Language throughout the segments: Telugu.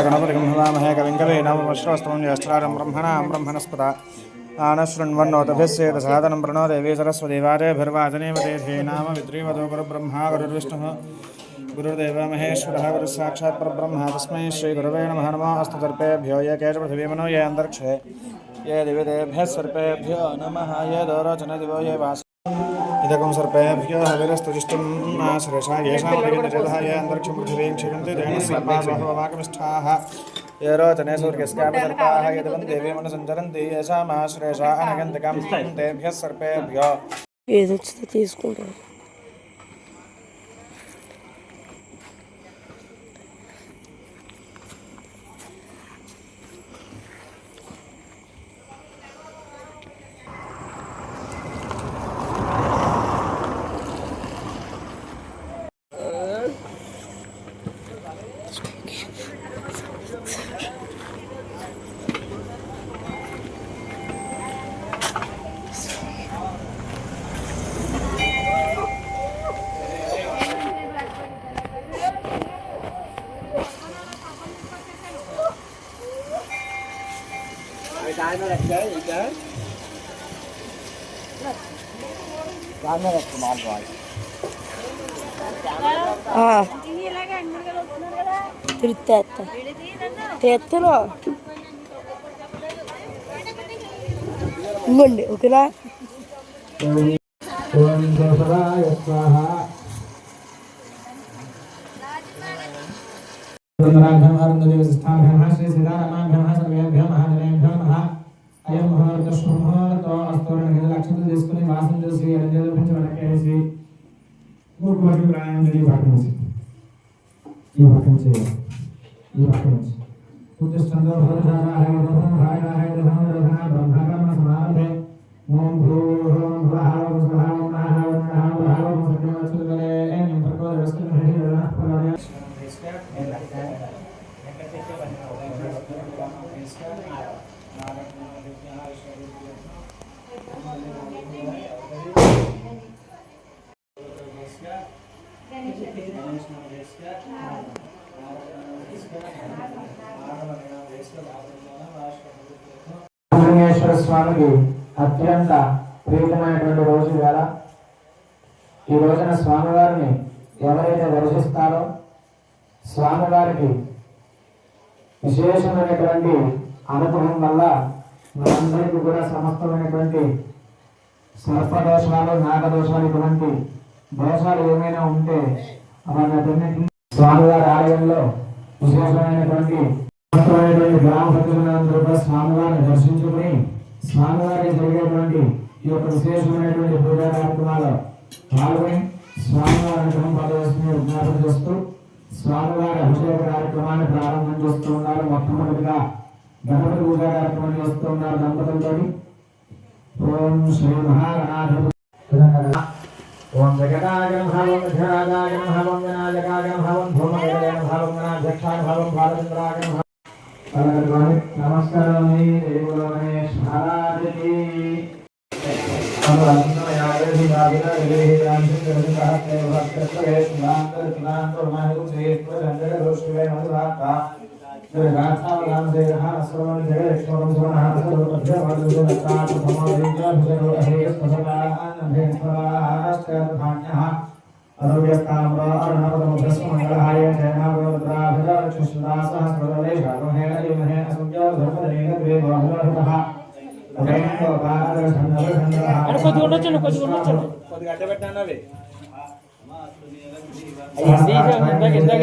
गणपतिं हवामहे कविं कवे नवमश्रवस्तमं ज्येष्ठारं ब्रह्मणां ब्रह्मणस्पदा आनशृण्वन्नोतभिस्येदसादनं प्रणो देवी सरस्वतीवारेभिर्वाचनेव देधे नाम विद्रीवतो गुरुब्रह्मा गुरुर्विष्णुः। गुरुर्देव महेश्वरः, गुरुस्साक्षात् परब्रह्म तस्मै श्रीगुरवे नमः नमो अस्तु सर्पेभ्यो ये केशपृथिवीमनो ये अन्तरिक्षे। ये दिविदेभ्यः सर्पेभ्यो नमः, ये दोरोचनदिवो ये वास इदकं सर्पेभ्यो हविरस्तुजिष्टुं नासरेषा येषामधिगन्तचेतः ये अन्तरिक्षं पृथिवीं क्षिपन्ति तेन सर्पासहवाकमिष्ठाः ये रोचने सूर्यस्यापसर्पाः यदवन् देवी मनसञ्चरन्ति येषामाश्रेषा अनगन्तिकां तेभ्यः सर्पेभ्यो ఏదొచ్చితే తీసుకుంటాను తిరిగి తెత్తను ఇంకోండి ఓకేనా ఓం కేశవాయ స్వాహ రుద్రాభ్యం అరుంధదేవస్థాభ్యం శ్రీ సీతారామాభ్యం సర్వేభ్యం మహాజనేభ్యం నమః అయం ముహూర్త శుభముహూర్తో అస్తోరణ కింద లక్షలు తీసుకుని వాసన చేసి ఎడంజలు నుంచి వెనకేసి ముగ్గురు ప్రయాణం ఈ పక్కన నుంచి ఈ పక్కన చేయాలి ఈ పక్కన నుంచి ఉత్తిష్టంతో బ్రహ్మకర్మ సమారంభే ఓం ఓం ఏం స్వామికి అత్యంత ప్రియమైనటువంటి రోజు వేళ ఈ రోజున స్వామివారిని ఎవరైతే దర్శిస్తారో స్వామివారికి విశేషమైనటువంటి అనుగ్రహం వల్ల మనందరికీ కూడా సమస్తమైనటువంటి సర్పదోషాలు నాగదోషాలు ఇటువంటి దోషాలు ఏమైనా ఉంటే అవన్నీ స్వామివారి ఆలయంలో విశేషమైనటువంటి సమస్తమైనటువంటి గ్రామ ప్రజలందరూ కూడా స్వామివారిని దర్శించుకుని స్వామివారికి జరిగేటువంటి ఈ యొక్క విశేషమైనటువంటి పూజా కార్యక్రమాలు పాల్గొని స్వామివారి అనుగ్రహం పదవేసుకుని విజ్ఞాపన చేస్తూ స్వామివారి అభిషేక కార్యక్రమాన్ని ప్రారంభం చేస్తూ ఉన్నారు మొట్టమొదటిగా. గణపతి పూజా కార్యక్రమం చేస్తూ ఉన్నారు దంపతులతో ఓం శ్రీ మహాగణాధిపతి ఓం జగదాయ నమః ఓం ధరాజాయ నమః ఓం గణాజకాయ నమః ఓం భూమగణాయ నమః ఓం గణాధ్యక్షాయ ध्रुव्यस्ताम्रार्णवतमभ्रस्मङ्गलहाय जयनागोत्राभिराक्षुसुदासः प्रदलेशारोहेण युमहेण संयोधर्मदनेन द्वेवाहुरहृतः కొద్దిగా అడ్డ పెట్టానవి ఇందాక ఇందాక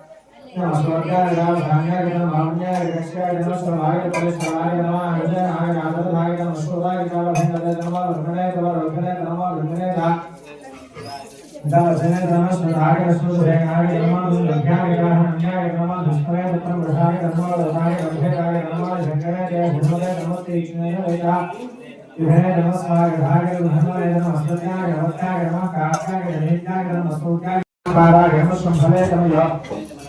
స్వర్గాయ నమ ధాన్యాయ నమ మాన్యాయ దక్షాయ నమ సమాయ పరిశ్రమాయ నమ అంజనాయ ఆనందాయ నమ సోదాయ నమ భంగదాయ నమ రమణాయ నమ రమణాయ నమ రమణాయ నమ దాసనే నమ సోదాయ సోదాయ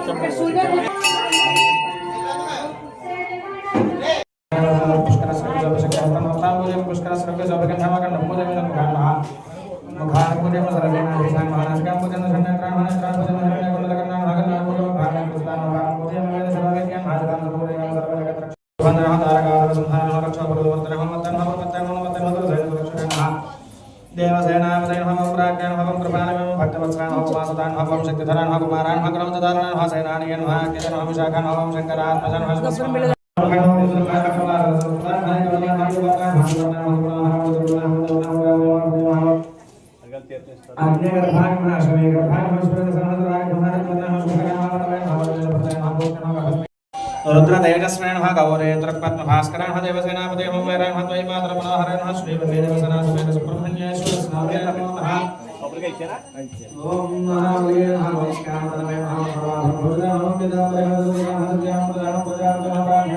Resuelve. रुद्रदेवस्मरण भगवरे तृपत्म भास्करण देवसेना पदे होम वैरायण हत्वै मातरमनोहरेण श्रीमते देवसेना सुमेन सुब्रह्मण्येश्वर स्नावेन नमो नमः సింపుల్గా ఇచ్చారా ఓం మహావీర నమస్కారం నమః భగవాన్ భూదా ఓం విదా భగవాన్ ప్రజాపతి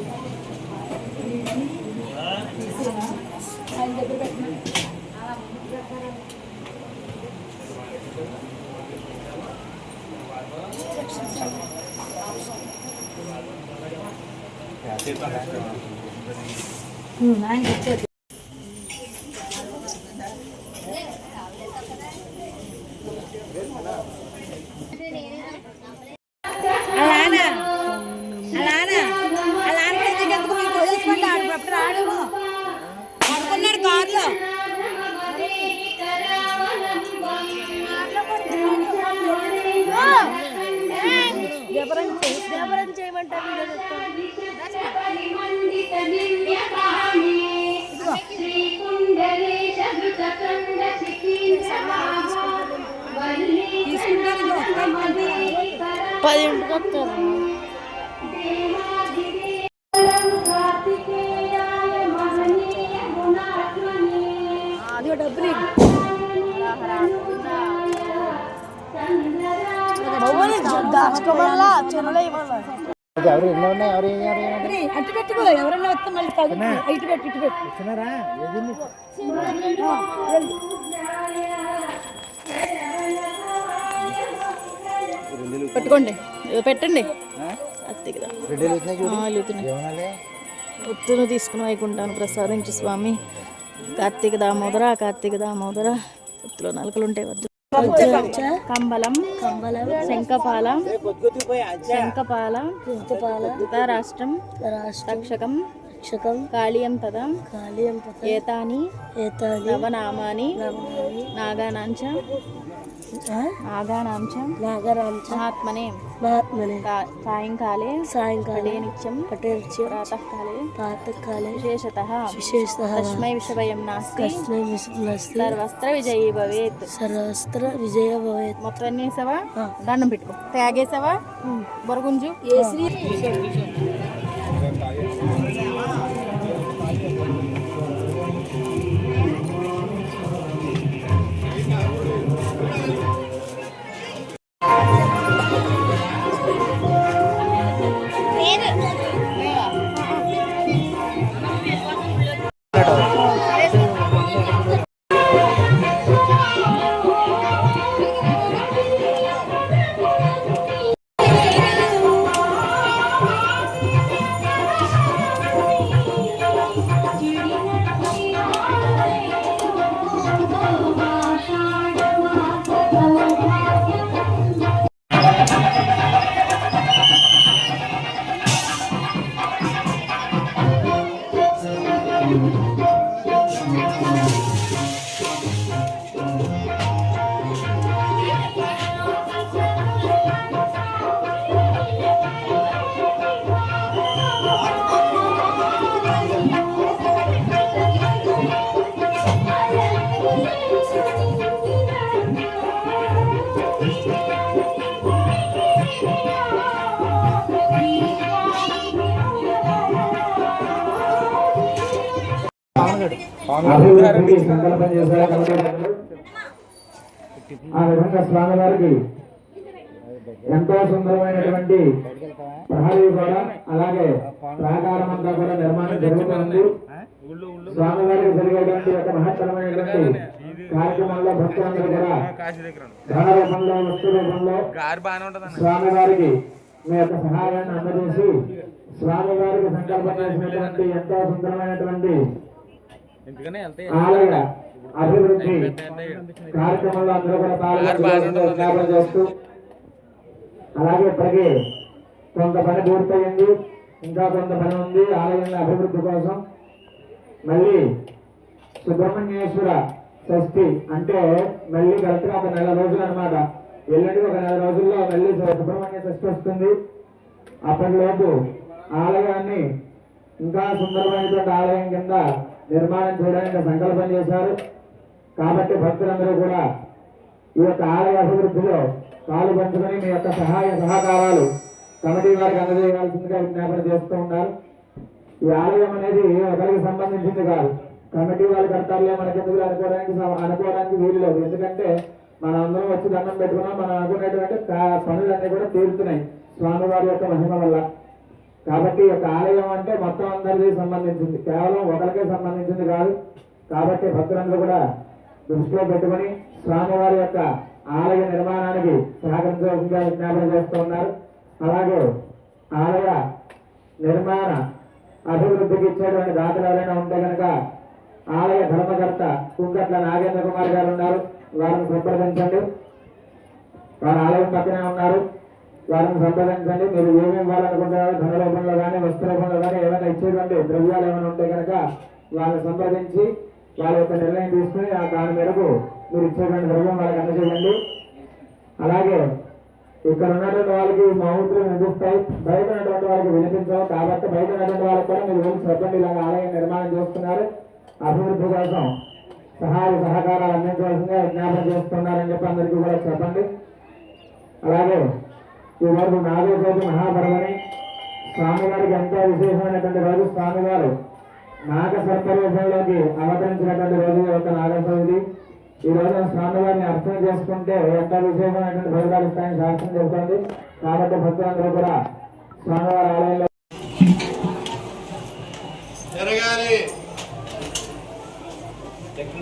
అలానా దాచుకోవాలా చెన్నలో ఇవ్వాలా అటు పెట్టుకో ఎవరన్నా వస్తే మళ్ళీ తగ్గు ఇటు పెట్టు ఇటు పెట్టు. పెట్టుకోండి. పెట్టండి. ఒత్తును తీసుకుని వైకుంఠాన్ని ప్రసాదించు స్వామి. కార్తీక దామోదర కార్తీక దామోదర. ఒత్తులో నలుకలు ఉంటాయి వద్దు. కంబలం కంబలం. శంఖపాల శంఖపాల శంఖపాల. రాష్ట్రం రాష్ట్రక్షకం రక్షకం కాళీయం తదా కాళీయం ఏతాని ఏతాని. నవనామాని. నాగానాంచ నాగానాంచ నాగరాంచ. మహాత్మనే. మహాత్మనే. సాయంకాలే. సాయంకాలే. నిత్యం పటే నిత్యం ప్రాతకాలే. ప్రాతకాలే. విశేషతః. విశేషతః. తస్మై విషవయం నాస్తి. తస్మై నాస్తి. సర్వస్త్ర విజయీ భవేత్. సర్వస్త్ర విజయ భవేత్. మొత్తం అన్ని వేసావా? దండం పెట్టుకో. త్యాగేసావా? బొరగుంజు. ఏ ఆ విధంగా స్వామివారికి ఎంతో సుందరమైనటువంటి ప్రహరీ కూడా అలాగే ప్రాకారం అంతా కూడా నిర్మాణం జరుగుతుంది. స్వామివారికి జరిగేటువంటి ఒక మహత్తరమైనటువంటి కార్యక్రమంలో భక్తులందరూ కూడా ధన రూపంలో వస్తు రూపంలో స్వామివారికి మీ యొక్క సహాయాన్ని అందజేసి స్వామివారికి సంకల్పం చేసినటువంటి ఎంతో సుందరమైనటువంటి ఆలయ అభివృద్ధి కార్యక్రమంలో అందరూ కూడా విజ్ఞాపన చేస్తూ అలాగే ఇప్పటికీ కొంత పని పూర్తయింది ఇంకా కొంత పని ఉంది ఆలయం అభివృద్ధి కోసం. మళ్ళీ సుబ్రహ్మణ్యేశ్వర షష్ఠి అంటే మళ్ళీ కరెక్ట్గా ఒక నెల రోజులు అనమాట ఎల్లుండి ఒక నెల రోజుల్లో మళ్ళీ సుబ్రహ్మణ్య షష్ఠి వస్తుంది. అప్పటిలోపు ఆలయాన్ని ఇంకా సుందరమైనటువంటి ఆలయం కింద నిర్మాణం చేయడానికి సంకల్పం చేశారు. కాబట్టి భక్తులందరూ కూడా ఈ యొక్క ఆలయ అభివృద్ధిలో పాలు పంచుకొని మీ యొక్క సహాయ సహకారాలు కమిటీ వారికి అందజేయాల్సిందిగా విజ్ఞాపన చేస్తూ ఉన్నారు. ఈ ఆలయం అనేది ఒకరికి సంబంధించింది కాదు. కమిటీ వాళ్ళు కడతారులే మనకెందుకు అనుకోవడానికి అనుకోవడానికి వీలు లేదు. ఎందుకంటే మనం అందరం వచ్చి దండం పెట్టుకున్నాం. మనం అనుకునేటువంటి పనులన్నీ కూడా తీరుతున్నాయి స్వామివారి యొక్క మహిమ వల్ల. కాబట్టి ఈ యొక్క ఆలయం అంటే మొత్తం అందరికీ సంబంధించింది. కేవలం ఒకరికే సంబంధించింది కాదు. కాబట్టి భక్తులందరూ కూడా దృష్టిలో పెట్టుకొని స్వామివారి యొక్క ఆలయ నిర్మాణానికి సహకరించవలసిందిగా విజ్ఞాపన చేస్తూ ఉన్నారు. అలాగే ఆలయ నిర్మాణ అభివృద్ధికి ఇచ్చేటువంటి దాతలు ఎవరైనా ఉంటే కనుక ఆలయ ధర్మకర్త కుంకట్ల నాగేంద్ర కుమార్ గారు ఉన్నారు. వారిని సంప్రదించండి. వారు ఆలయం పక్కనే ఉన్నారు. వారిని సంప్రదించండి. మీరు ఏమి ఇవ్వాలనుకుంటున్నారో ధన రూపంలో కానీ వస్తు రూపంలో కానీ ఏమైనా ఇచ్చేటువంటి ద్రవ్యాలు ఏమైనా ఉంటే కనుక వాళ్ళని సంప్రదించి వాళ్ళ యొక్క నిర్ణయం తీసుకుని ఆ దాని మేరకు మీరు ఇచ్చేటువంటి ద్రవ్యం వాళ్ళకి అందజేయండి. అలాగే ఇక్కడ ఉన్నటువంటి వాళ్ళకి మౌతులు వినిపిస్తాయి బయట ఉన్నటువంటి వాళ్ళకి వినిపించవు. కాబట్టి బయట ఉన్నటువంటి వాళ్ళకి కూడా మీరు వెళ్ళి చెప్పండి ఇలాగ ఆలయం నిర్మాణం చేస్తున్నారు. అభివృద్ధి కోసం సహాయ సహకారాలు అందించవలసిందిగా విజ్ఞాపన చేస్తున్నారని చెప్పి అందరికీ కూడా చెప్పండి. అలాగే ఈరోజు నాలుగో చవితి మహాపర్వని స్వామివారికి ఎంతో విశేషమైనటువంటి రోజు. స్వామివారు నాగ సర్పరూపంలోకి అవతరించినటువంటి రోజు యొక్క నాగ ఈ రోజు స్వామివారిని అర్థం చేసుకుంటే ఎంతో విశేషమైనటువంటి ఫలితాలు ఇస్తాయని శాస్త్రం చెబుతోంది. కాబట్టి భక్తులందరూ కూడా స్వామివారి ఆలయంలో జరగాలి. జరగం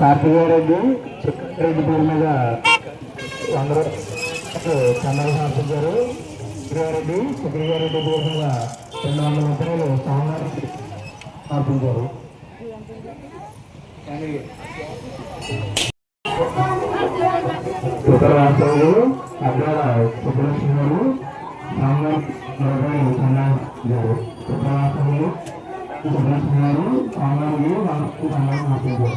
కార్తీకారెడ్డి కార్తికేయరెడ్డి పేరు మీద అందరూ రూపాయలు గారు సమర్పించారు శ్రీగారెడ్డి పేరు మీద రెండు వందల రూపాయలు స్వామివారికి అర్పించారు ఉత్తరాష్ట్రాలు అక్కడ సుబ్బలక్ష్మి గారు స్వామివారికి రూపాయలు చంద్రబాబు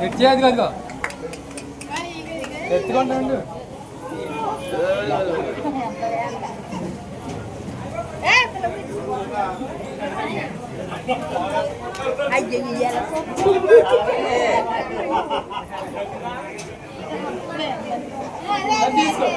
గట్టిగా అది కాదు గట్టిగా ఉంటాడు అయ్యో తీసుకో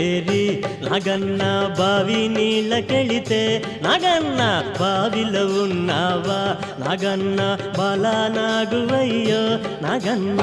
ఏరి నాగన్న బావి నీళ్ళకెళితే నాగన్న బావిలో ఉన్నావా? నాగన్న బాలా నాగువయ్యో నాగన్న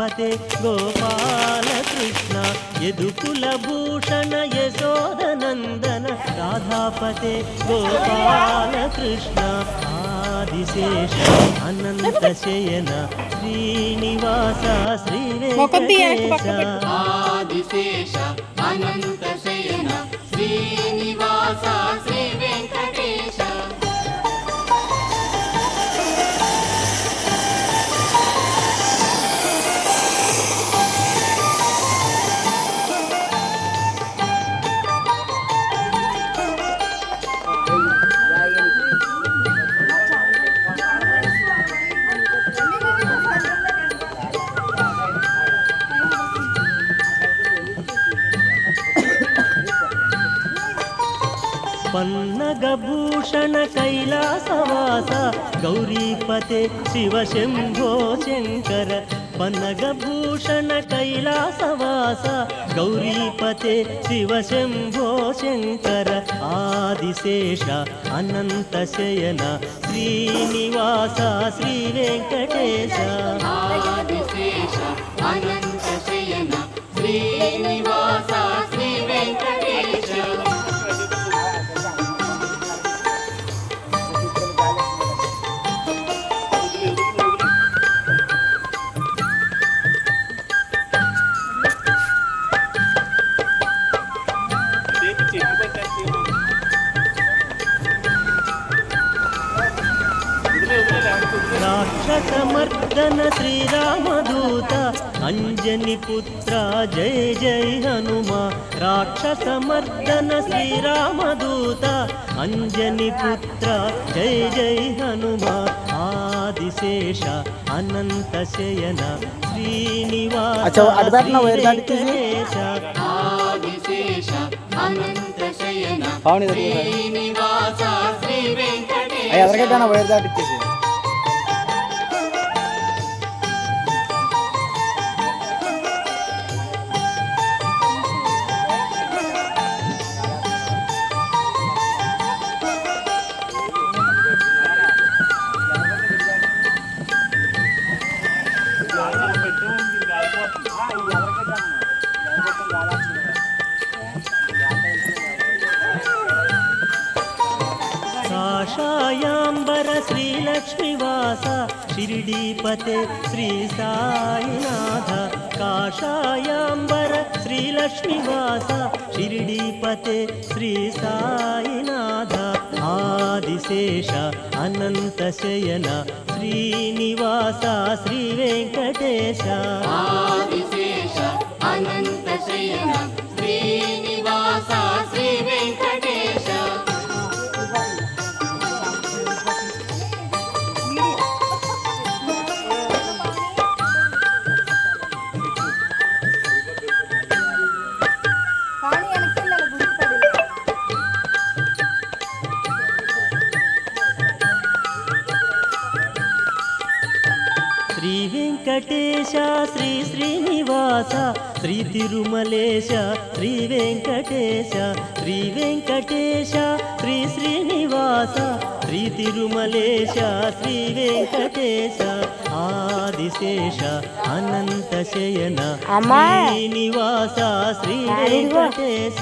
రాధాపతే గోపాల కృష్ణ యదుకుల భూషణ యశోదనందన రాధాపతే గోపాల కృష్ణ ఆదిశేష అనంత శయన శ్రీనివాస శ్రీ వెంకటేశ ఆదిశేష అనంత గౌరీపతే శివ శంభో శంకర పన్నగభూషణ కైలాసవాస గౌరీపతే శివ శంభో శంకర ఆదిశేష అనంత శయన శ్రీనివాస శ్రీ వెంకటేశ. పుత్ర జయ జయ హనుమా రాక్షసమర్దన శ్రీరామదూత అంజని పుత్ర జయ జయ హనుమా ఆదిశేష అనంత శయన శ్రీనివాస వెంకటేశ ఆదిశేష అనంత శయన శ్రీనివాస శ్రీ వెంకటేశ ఎవరికైనా వైర్ దాటిచ్చేసి. అనంత శయన శ్రీ వెంకటేశ.